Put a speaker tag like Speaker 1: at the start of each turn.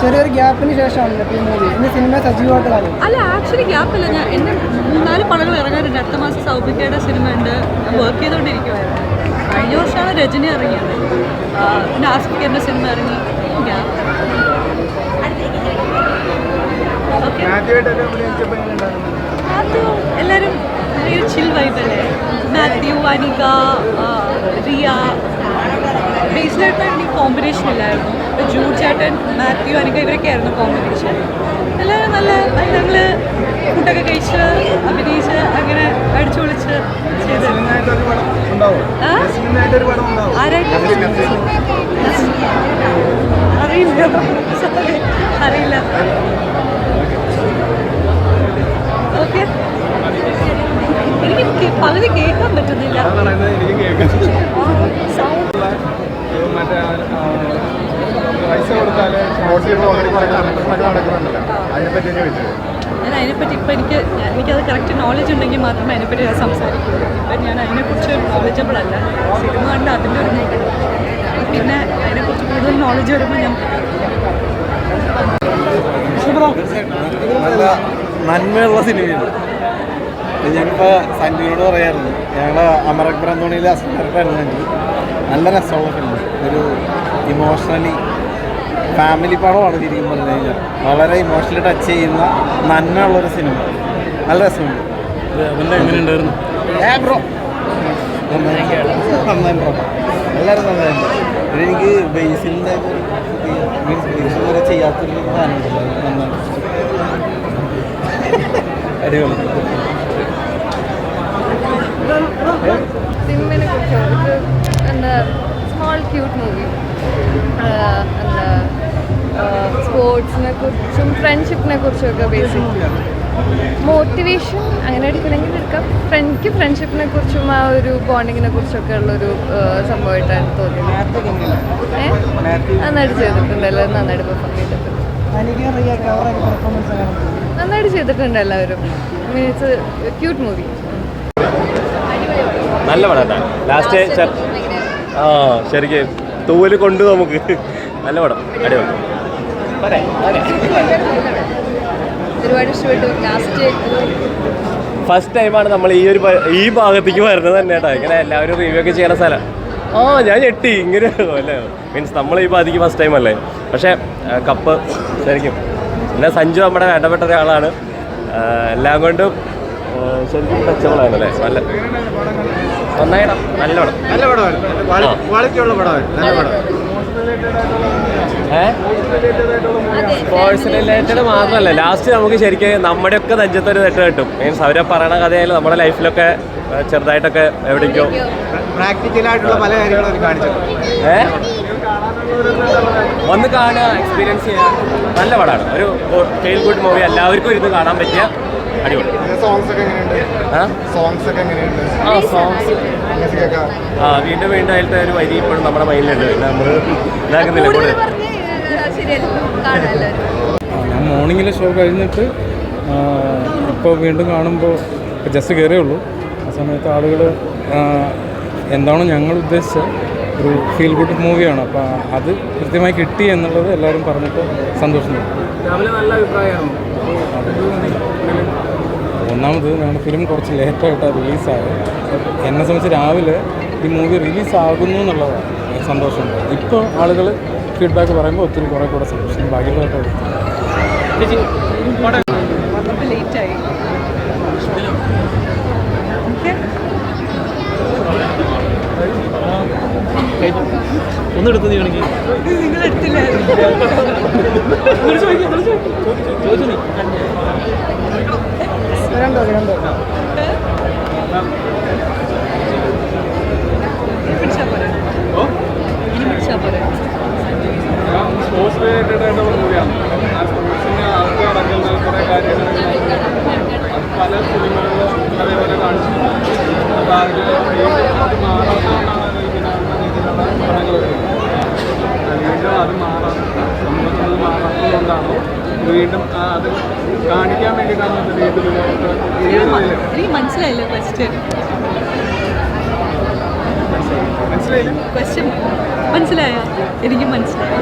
Speaker 1: ചെറിയൊരു ഗ്യാപ്പിന് ശേഷമാണ് ഈ മൂവി സിനിമ സജീവമായിട്ട് കാണും
Speaker 2: അല്ല ആക്ച്വലി ഗ്യാപ്പില്ല ഞാൻ എന്റെ മൂന്നാൽ പടങ്ങൾ ഇറങ്ങാറുണ്ട് അടുത്ത മാസം സൗഭിക്കയുടെ സിനിമ ഉണ്ട്. വർക്ക് ചെയ്തോണ്ടിരിക്കുവായിരുന്നു. കഴിഞ്ഞ വർഷമാണ് രജനി ഇറങ്ങിയത്. പിന്നെ ആസ്ഫിക്കറിന്റെ സിനിമ ഇറങ്ങി. ഗ്യാപ്പ് എല്ലാവരും ഭയങ്കര ചിൽ വൈബല്ലേ മാത്യു അനിക റിയ ബേസിലായിട്ട് എനിക്ക് കോമ്പിനേഷൻ ഇല്ലായിരുന്നു. ഇപ്പോൾ ജൂഡ് ചേട്ടൻ മാത്യു അനിക ഇവരൊക്കെ ആയിരുന്നു കോമ്പിനേഷൻ എല്ലാവരും നല്ല ഞങ്ങൾ ഫുഡൊക്കെ കഴിച്ച് അഭിനയിച്ച് അങ്ങനെ അടിച്ചു പൊളിച്ച് അറിയില്ല. അറിയില്ല.
Speaker 3: നടക്കുന്നുണ്ടല്ലോ. അതിനെപ്പറ്റി
Speaker 2: ഞാൻ അതിനെപ്പറ്റി ഇപ്പം എനിക്ക് എനിക്കത് കറക്റ്റ് നോളജ് ഉണ്ടെങ്കിൽ മാത്രമേ അതിനെപ്പറ്റി ഞാൻ സംസാരിക്കുള്ളൂ ഇപ്പം ഞാൻ അതിനെക്കുറിച്ച് നോളജബിൾ അല്ല. സിനിമ കണ്ട് അതിന്റെ ഒരു പിന്നെ അതിനെക്കുറിച്ച് കൂടുതൽ നോളജ് വരുമ്പോൾ ഞാൻ
Speaker 4: നല്ല നന്മയുള്ള സിനിമയാണ്. ഞാനിപ്പോൾ സഞ്ജുവിനോട് പറയാറുണ്ട്. ഞങ്ങൾ അമർ അക്ബർ അന്തോണിയിൽ അസിസ്റ്റന്റായിരുന്നു നല്ല രസമുള്ള ഫിലിം ഒരു ഇമോഷണലി ഫാമിലി പടമാണ് ശരിക്കും പറഞ്ഞു കഴിഞ്ഞാൽ വളരെ ഇമോഷണലി ടച്ച് ചെയ്യുന്ന നന്മയുള്ളൊരു സിനിമ നല്ല രസമുണ്ട്.
Speaker 5: എങ്ങനെയുണ്ടായിരുന്നു?
Speaker 4: ഏ ബ്രോ നന്നായി ബ്രോ എല്ലാവരും നന്നായിട്ടുണ്ട്. എനിക്ക് ബേസിന്റെ മീൻസ് ബേസിൽ വരെ ചെയ്യാത്തൊരു നന്നായി. അടിപൊളി.
Speaker 6: കുറിച്ചും ഫ്രണ്ട്ഷിപ്പിനെ കുറിച്ചൊക്കെ ബേസിക് മോട്ടിവേഷൻ അങ്ങനെ എടുക്കണമെങ്കിൽ എടുക്കാം. ഫ്രണ്ട്ക്ക് ഫ്രണ്ട്ഷിപ്പിനെ കുറിച്ചും ആ ഒരു ബോണ്ടിങ്ങിനെ കുറിച്ചൊക്കെ ഉള്ളൊരു സംഭവമായിട്ടാണ് തോന്നിയത്. നന്നായിട്ട് ചെയ്തിട്ടുണ്ട് എല്ലാവരും നന്നായിട്ട് പെർഫോം ചെയ്തിട്ടുണ്ട്. നന്നായിട്ട് ചെയ്തിട്ടുണ്ട് എല്ലാവരും. മീൻസ് ക്യൂട്ട് മൂവി
Speaker 5: നല്ല പടം ലാസ്റ്റ് ആ ശരിക്കും തൂവൽ കൊണ്ട് നമുക്ക്. നല്ല പടം. അടിപൊളി.
Speaker 6: ഒരുപാട് ഇഷ്ടപ്പെട്ടു. ലാസ്റ്റ്
Speaker 5: ഫസ്റ്റ് ടൈമാണ് നമ്മൾ ഈ ഒരു ഈ ഭാഗത്തേക്ക് വരുന്നത് തന്നെ കേട്ടോ. ഇങ്ങനെ എല്ലാവരും റിവ്യൂ ഒക്കെ ചെയ്യണ സ്ഥലം. ആ ഞാൻ ഞെട്ടി. ഇങ്ങനെ അല്ലേ? മീൻസ് നമ്മൾ ഈ ഭാഗത്തേക്ക് ഫസ്റ്റ് ടൈം അല്ലേ? പക്ഷേ കപ്പ് ശരിക്കും. പിന്നെ സഞ്ജു നമ്മുടെ വേണ്ടപ്പെട്ട ഒരാളാണ്. എല്ലാം കൊണ്ടും ശരിക്കും ടച്ചബിളാണ് അല്ലേ നല്ല നന്നായിടം നല്ല പടം.
Speaker 3: നല്ല പടമാണ് ക്വാളിറ്റി ഉള്ള നല്ല പടം.
Speaker 5: സ്പോർട്സ് റിലേറ്റഡ് മാത്രമല്ല. ലാസ്റ്റ് നമുക്ക് ശരിക്കും നമ്മുടെയൊക്കെ നെഞ്ചത്തൊരു തെറ്റ് കിട്ടും. മീൻസ് അവരെ പറയണ കഥയായാലും നമ്മുടെ ലൈഫിലൊക്കെ ചെറുതായിട്ടൊക്കെ എവിടേക്കോ.
Speaker 3: പ്രാക്ടിക്കലായിട്ടുള്ള പല കാര്യങ്ങളും
Speaker 5: ഏ? വന്ന് കാണുക എക്സ്പീരിയൻസ് ചെയ്യുക. നല്ല പടമാണ്. ഒരു ഫെയിൽ ഗുഡ് മൂവി എല്ലാവർക്കും ഇരുന്ന് കാണാൻ പറ്റിയ അടിപൊളി.
Speaker 3: സോങ്സ് ഒക്കെ സോങ്സ് ഒക്കെ
Speaker 5: ആ സോങ്സ് ആ വീണ്ടും വീണ്ടും അതിലത്തെ ഒരു വരി ഇപ്പോഴും നമ്മുടെ മൈൻഡിലുണ്ട് പിന്നെ നമ്മൾ ഇതാക്കുന്നില്ല?
Speaker 6: കൂടുതൽ
Speaker 5: കൂടുതൽ
Speaker 6: പറഞ്ഞ് ശരിയല്ല കാണാം എല്ലാവരും
Speaker 7: ഞാൻ മോർണിംഗിലെ ഷോ കഴിഞ്ഞിട്ട് ഇപ്പോൾ വീണ്ടും കാണുമ്പോൾ ജസ്റ്റ് കയറേ ഉള്ളൂ. ആ സമയത്ത് ആളുകൾ എന്താണോ ഞങ്ങൾ ഉദ്ദേശിച്ച ഒരു ഫീൽ ഗുഡ് മൂവിയാണ് അപ്പോൾ അത് കൃത്യമായി കിട്ടി എന്നുള്ളത് എല്ലാവരും പറഞ്ഞപ്പോൾ സന്തോഷം ഒന്നാമത് ഞങ്ങളുടെ ഫിലിം കുറച്ച് ലേറ്റായിട്ടാണ് റിലീസായത് എന്നെ സംബന്ധിച്ച് രാവിലെ ഈ മൂവി റിലീസാകുന്നു എന്നുള്ളതാണ് സന്തോഷമുണ്ട്. ഇപ്പോൾ ആളുകൾ ഫീഡ്ബാക്ക് പറയുമ്പോൾ ഒത്തിരി കുറേ കൂടെ സന്തോഷം.
Speaker 2: ഭാഗ്യമായിട്ട്
Speaker 5: ഒന്നെടുത്തു നീ വേണമെങ്കിൽ
Speaker 1: രണ്ടോ രണ്ടോ
Speaker 2: ഇനി പിടിച്ചാൽ പോരെ ഇനി പിടിച്ചാൽ പോരെ
Speaker 8: സ്പോർട്സ് റിലേറ്റഡ് ആയിട്ടുള്ള മൂവിയാണ് ആ സ്പോർട്സിന് അകത്ത് നടക്കുന്ന കുറേ കാര്യങ്ങൾ അത് പല സിനിമകളിലും അതേപോലെ കാണിച്ചിട്ടുണ്ട് അപ്പോൾ അതിൽ വീണ്ടും അത് മാറാത്തതുകൊണ്ടാണ് ഇങ്ങനെ രീതിയിലുള്ള പടങ്ങൾ വരുന്നത് വീണ്ടും അത് മാറാം സമൂഹത്തിൽ അത് മാറാത്തതുകൊണ്ടാണ് വീണ്ടും ആ അത് കാണിക്കാൻ വേണ്ടിയിട്ടാണ് അത് വീണ്ടും ഇങ്ങോട്ട് ഈ ഒരു ഇതിൽ.
Speaker 2: എനിക്ക് മനസ്സിലായില്ല ക്വസ്റ്റ്യൻ ക്വസ്റ്റ്യൻ മനസ്സിലായോ? എനിക്ക് മനസ്സിലായി.